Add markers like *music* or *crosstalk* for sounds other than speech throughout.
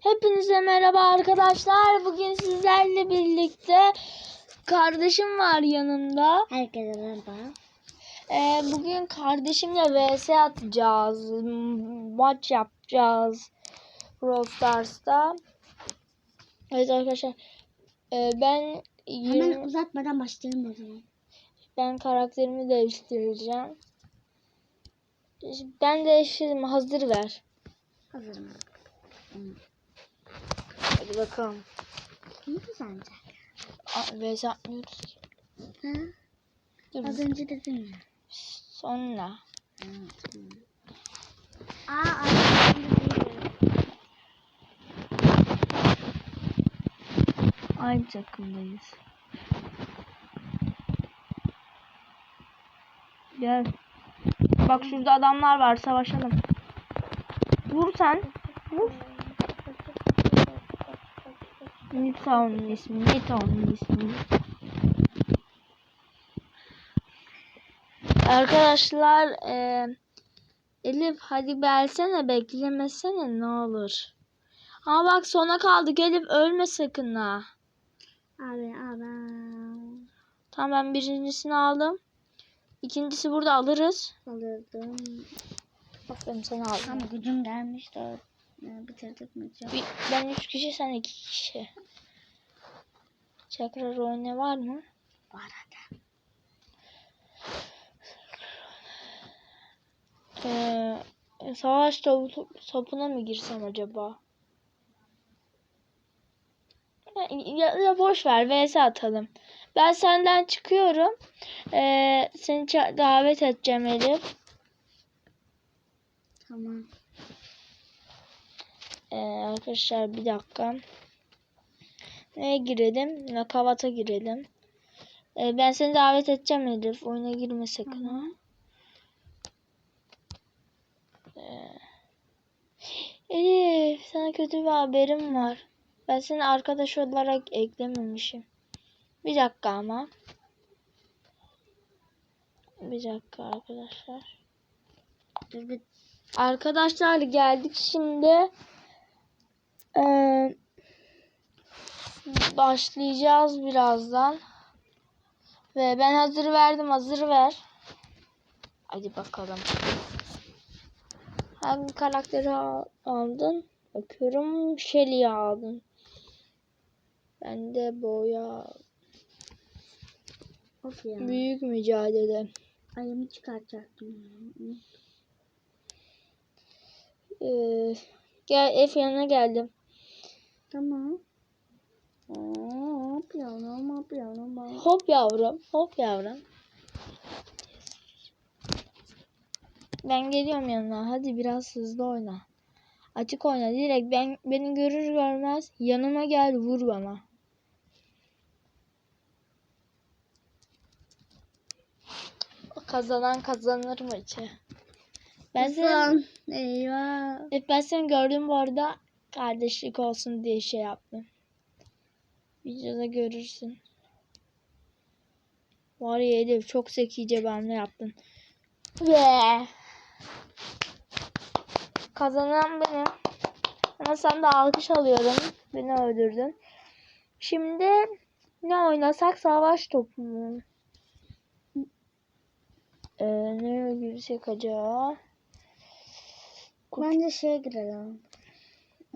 Hepinize merhaba arkadaşlar. Bugün sizlerle birlikte kardeşim var yanımda. Herkese merhaba. Ee, bugün kardeşimle vs atacağız. Maç yapacağız. Brawl Stars'ta. Evet arkadaşlar. Ee, ben Hemen uzatmadan başlayalım o zaman. ben karakterimi değiştireceğim. Ben değiştirdim. Hazır ver. Hazırım. Hadi bakalım. Kim kazanacak? Aa, atmıyoruz ki. Ha? Dur, Az önce dedim ya. Sonra. Aa, arkadaşım Aynı takımdayız. Gel. Bak şurada adamlar var savaşalım. Vur sen. Vur. Nito'nun ismi. Nito'nun ismi. Arkadaşlar e, Elif hadi gelsene beklemesene ne olur. Ama bak sona kaldık Elif ölme sakın ha. Abi abi. Tamam ben birincisini aldım. İkincisi burada alırız. Alırdım. Aferin sen aldın. Tam gücüm gelmiş de bitirdik mi? Bir- Ben üç kişi sen iki kişi. Tekrar oyna var mı? Bu arada. Ee, savaş topu, topuna mı girsem acaba? Ya, ya, boş ver vs atalım. Ben senden çıkıyorum. Ee, seni davet edeceğim Elif. Tamam. Ee, arkadaşlar bir dakika. Neye girelim? Nakavata girelim. Ee, ben seni davet edeceğim Elif. Oyuna girme sakın ha. Ee, Elif sana kötü bir haberim var. Ben seni arkadaş olarak eklememişim. Bir dakika ama. Bir dakika arkadaşlar. Dur bir Arkadaşlar geldik şimdi. Ee, başlayacağız birazdan. Ve ben hazır verdim. Hazır ver. Hadi bakalım. Hangi karakteri al- aldın? Bakıyorum Shelly'i aldın. Ben de boya of ya. büyük mücadele. Ayımı çıkartacaktım. Ee, gel F yanına geldim. Tamam. Hop yavrum hop yavrum. Hop yavrum, hop yavrum. Ben geliyorum yanına. Hadi biraz hızlı oyna. Açık oyna. Direkt ben beni görür görmez yanıma gel vur bana. Kazanan kazanır maçı. Ben seni, Kızım. Eyvah. Evet, ben seni gördüm bu arada kardeşlik olsun diye şey yaptım. Videoda görürsün. Var ya Elif çok zekice benle yaptın. Ve kazanan benim. Ama sen de alkış alıyorum. Beni öldürdün. Şimdi ne oynasak savaş topu mu? Ee, nereye girsek acaba? Bence şeye girelim.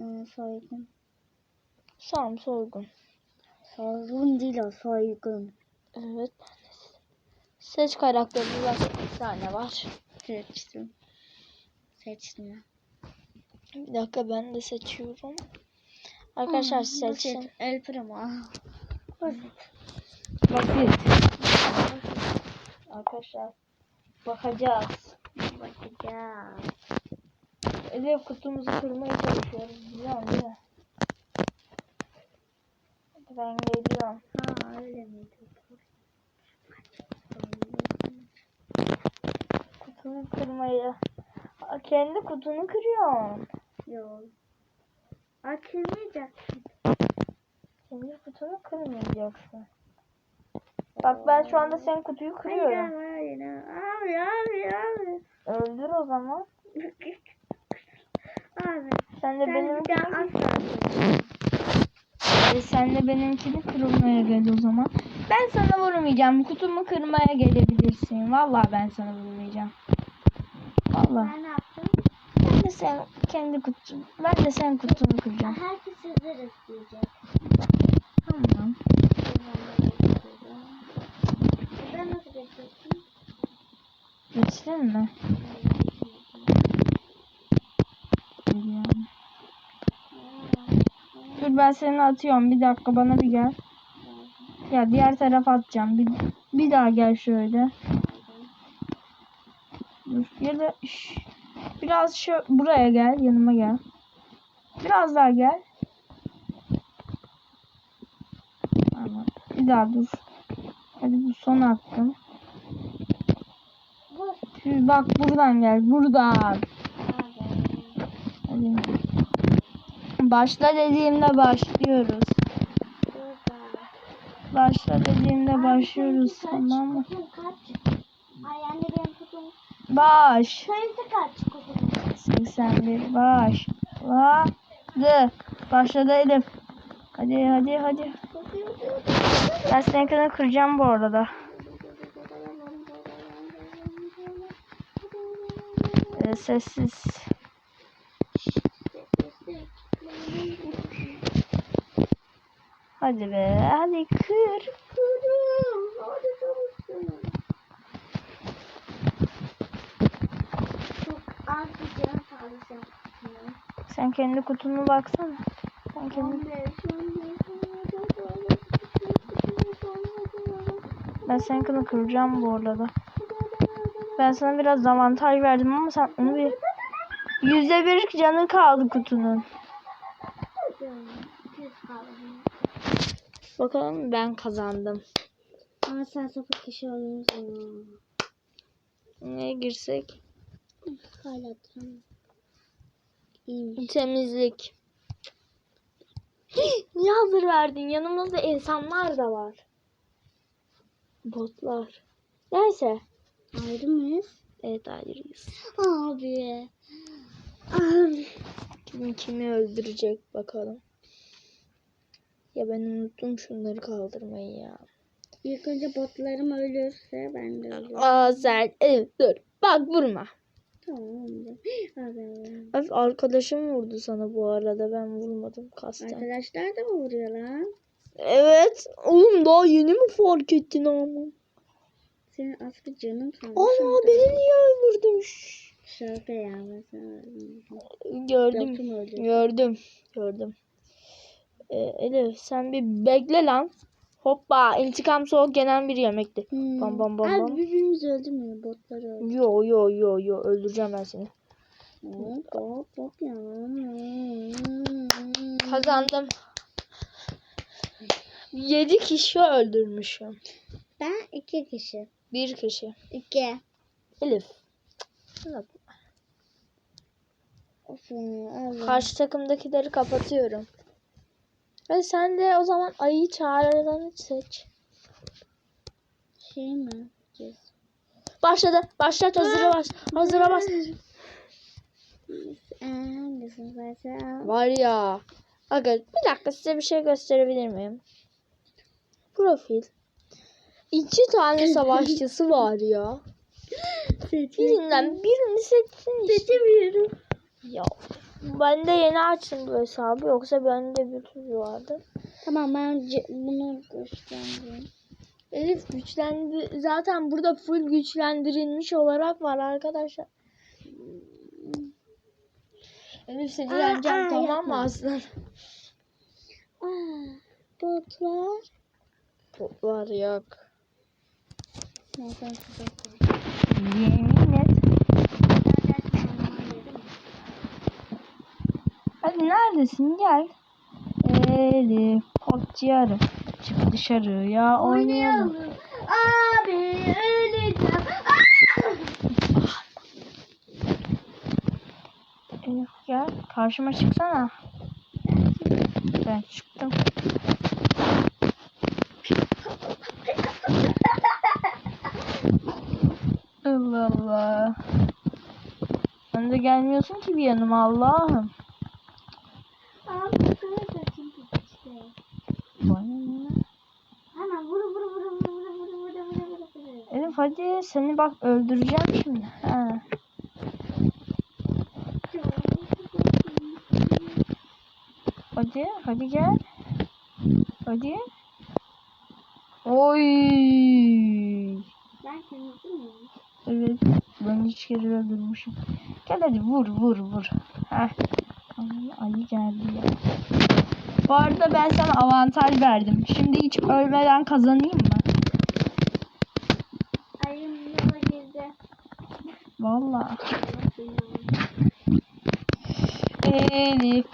Ee, soygun. Sam soygun. Soygun değil o soygun. Evet. ben de. Seç karakterini başka bir tane var. Seçtim. Seçtim. Bir dakika ben de seçiyorum. Arkadaşlar Aa, seçtim. basit. El Primo. Basit. Basit. Arkadaşlar bakacağız. Bakacağız. Elif kutumuzu kırmaya çalışıyoruz. Biliyorum değil mi? Ben geliyorum. Ha öyle miydi? Kutumu kırmayı. Aa, Kendi kutunu kırıyorsun. Yok. Açılmayacak. Kendi kutunu kırmayacaksın. Bak ben şu anda senin kutuyu Hayır kırıyorum. hayır. Abi abi abi. Öldür o zaman. *laughs* Abi. Sen de Ben benim bir daha asla sen de benimkini kırmaya gel o zaman. Ben sana vurmayacağım. Kutumu kırmaya gelebilirsin. Vallahi ben sana vurmayacağım. Vallahi. Ben ne yaptım? Ben de sen kendi kutun. Ben de sen kutunu kıracağım. Herkes hazır isteyecek. Tamam. Ben nasıl geçecektim? Geçtin mi? Dur ben seni atıyorum. Bir dakika bana bir gel. Ya diğer tarafa atacağım. Bir, bir daha gel şöyle. Dur. Ya da şş, biraz şu buraya gel. Yanıma gel. Biraz daha gel. Bir daha dur. Hadi bu son. Şimdi bak buradan gel. Buradan. Hadi. Başla dediğimde başlıyoruz. Başla dediğimde başlıyoruz tamam mı? Baş. Sayısı kaç kutum? 81 başladı. Başladı Elif. Hadi hadi hadi. Ben seninkini kıracağım bu arada. Ee, sessiz. Hadi be hadi kır. Bir can kaldı sen kendi kutuna baksana. Sen kendi... Ben seninkini kıracağım bu arada. Ben sana biraz avantaj verdim ama sen onu bir... Yüzde bir canı kaldı kutunun. Bakalım ben kazandım. Ama sen sapık kişi oluyorsun. Neye girsek? Hala tamam. Temizlik. *gasps* Niye hazır verdin? Yanımızda insanlar da var. Botlar. Neyse. Ayrı mıyız? Evet ayrıyız. Abi. Abi. Kim kimi öldürecek bakalım. Ya ben unuttum şunları kaldırmayı ya. İlk önce botlarım ölürse ben de ölürüm. Aa sen evet, dur. Bak vurma. Tamam. *gasps* Abi. Arkadaşım vurdu sana bu arada ben vurmadım kasten. Arkadaşlar da mı vuruyor lan? Evet. Oğlum daha yeni mi fark ettin ama? Senin aslı canın kalmış. Ana beni niye öldürdün? Şaka ya ben sana Gördüm. Gördüm. Gördüm. Ee, Elif sen bir bekle lan. Hoppa intikam soğuk yenen bir yemekti. Hmm. Bam bam bam Abi bam. birbirimizi öldürmüyor. Botları öldürüyor. Yo yo yo yo öldüreceğim ben seni. Hop hop hop ya. Kazandım. 7 kişi öldürmüşüm. Ben iki kişi. Bir kişi. İki. Elif. Bak, abi. Karşı takımdakileri kapatıyorum. Hadi sen de o zaman ayıyı çağıranı seç. Şey mi? Başladı. Başlat hazıra bas. Hazıra seçsem? Var ya. Aga bir dakika size bir şey gösterebilir miyim? Profil. İki tane *laughs* savaşçısı var ya. Birinden birini seçsin işte. Seçemiyorum. Ya ben de yeni açtım bu hesabı yoksa bende bir sürü vardı. Tamam ben bunu göstereyim. Elif güçlendi. Zaten burada full güçlendirilmiş olarak var arkadaşlar. Elif seni yeneceğim tamam mı aslan? Aa, botlar. Var yok. Nereden çıkacak? Yemin neredesin gel. Elif potçu Çık dışarı ya oynayalım. Abi öleceğim. Elif gel karşıma çıksana. Ben çıktım. Allah Allah. Sen de gelmiyorsun ki bir yanıma Allah'ım. Hadi seni bak öldüreceğim şimdi. Ha. Hadi hadi gel. Hadi. Oy. Ben? Evet. Ben üç kere öldürmüşüm. Gel hadi vur vur vur. Heh. Ayı geldi ya. Bu arada ben sana avantaj verdim. Şimdi hiç ölmeden kazanayım mı? Elif.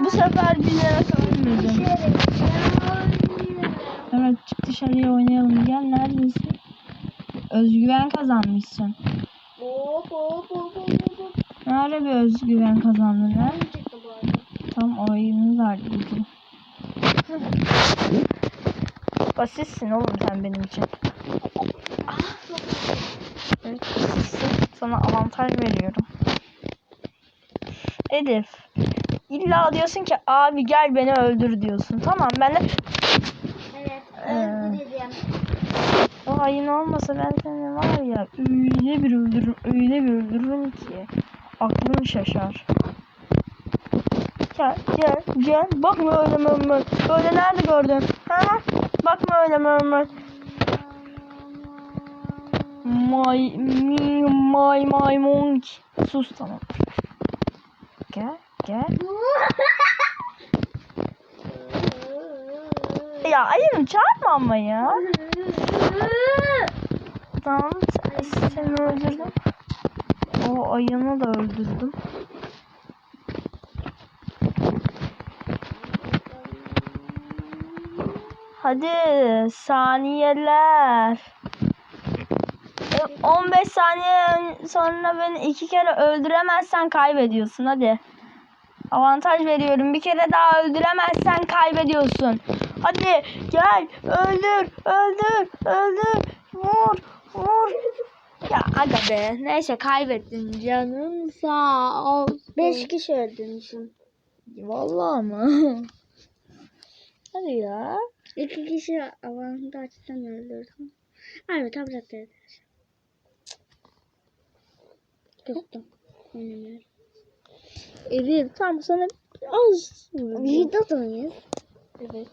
Bu sefer bilerek ölmedim. Evet çık dışarıya oynayalım. Gel neredesin? Özgüven kazanmışsın. Hop hop hop hop hop. Nerede bir özgüven kazandın ha? Tam oyunu gücü. Basitsin oğlum sen benim için. Evet basitsin. Sana avantaj veriyorum. Elif. İlla diyorsun ki abi gel beni öldür diyorsun. Tamam ben de Evet. Ee. O ayın olmasa ben seni var ya öyle bir öldürürüm öyle bir öldürürüm ki aklın şaşar. Gel gel gel bakma öyle mırmır. Öyle nerede gördün? Ha? Bakma öyle mırmır. My me my my monk. Sus tamam. Gel gel. *laughs* Ya ayını çağırma ama ya. Tamam sen- seni öldürdüm. O ayını da öldürdüm. Hadi saniyeler. E, 15 saniye sonra beni iki kere öldüremezsen kaybediyorsun hadi. Avantaj veriyorum. Bir kere daha öldüremezsen kaybediyorsun. Hadi gel öldür öldür öldür vur vur. Ya aga be neyse kaybettin canım sağ ol. Beş kişi öldürmüşüm. Vallahi mı? *laughs* Hadi ya. İki kişi avantajdan öldürdüm. Abi tablet arkadaşlar. Kıstım. Oynamıyorum. Elif tam sana az. Videoda mıyız? Evet.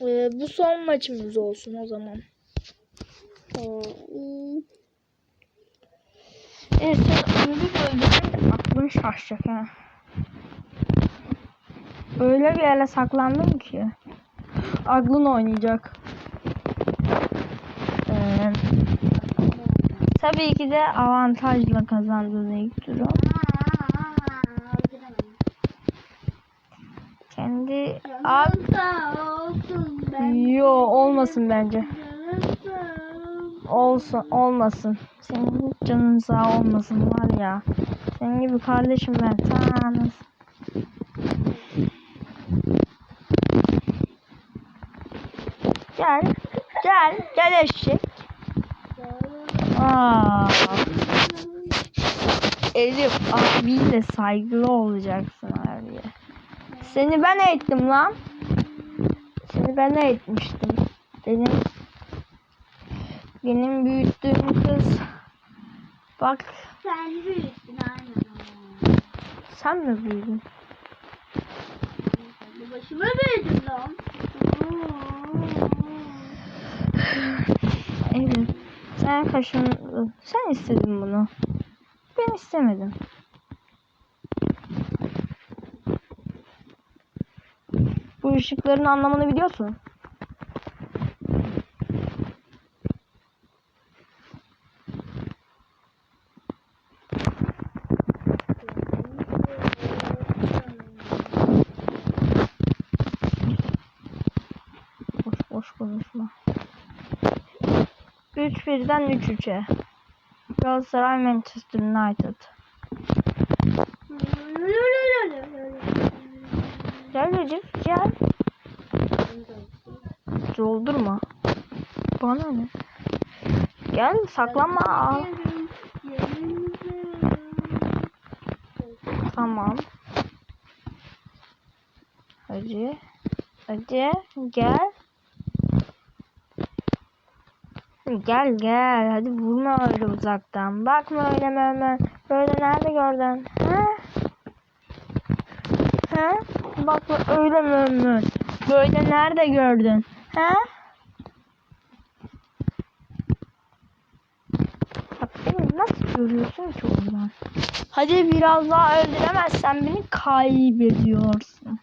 Ee, bu son maçımız olsun o zaman. Evet sen öyle ki aklın şaşacak ha. Öyle bir yere saklandım ki. Aklın oynayacak. Ee, tabii ki de avantajla kazandın ilk turu. Kendi abi yo olmasın bence. Olsun olmasın. Senin canın sağ olmasın var ya. Senin gibi kardeşim ben. Tanrım. Gel. Gel. Gel eşek. Aa. Elif abiyle saygılı olacaksın abiye. Seni ben eğittim lan. Seni ben eğitmiştim. Benim benim büyüttüğüm kız. Bak Sen büyüksün aynen. sen mi büyüdün? Başıma büyüdün lan. Elif sen kaşındın. Sen istedin bunu. Ben istemedim. Bu ışıkların anlamını biliyorsun. Boş boş konuşma. 3-1'den 3-3'e. Galatasaray Manchester United. Gel Recep gel. Doldurma. Bana ne? Gel saklanma. Tamam. Hadi. Hadi gel. Gel gel. Hadi vurma öyle uzaktan. Bakma öyle hemen. Böyle nerede gördün? Ha? Ha? Bakma öyle mi? Böyle nerede gördün? Ha? Bak beni nasıl görüyorsun ki oradan? Hadi biraz daha öldüremezsen beni kaybediyorsun.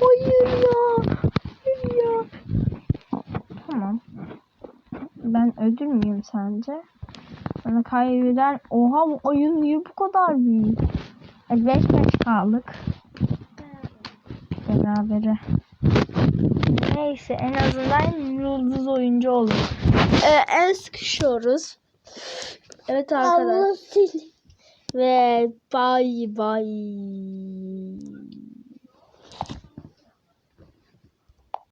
Hayır ya. Hayır ya. Tamam. Ben öldürmeyeyim sence? Bana kaybeden... Oha bu oyun niye bu kadar büyük? 5 5 kaldık. Berabere. Neyse en azından yıldız oyuncu olur. Ee, el sıkışıyoruz. Evet arkadaşlar. Ve bay bay.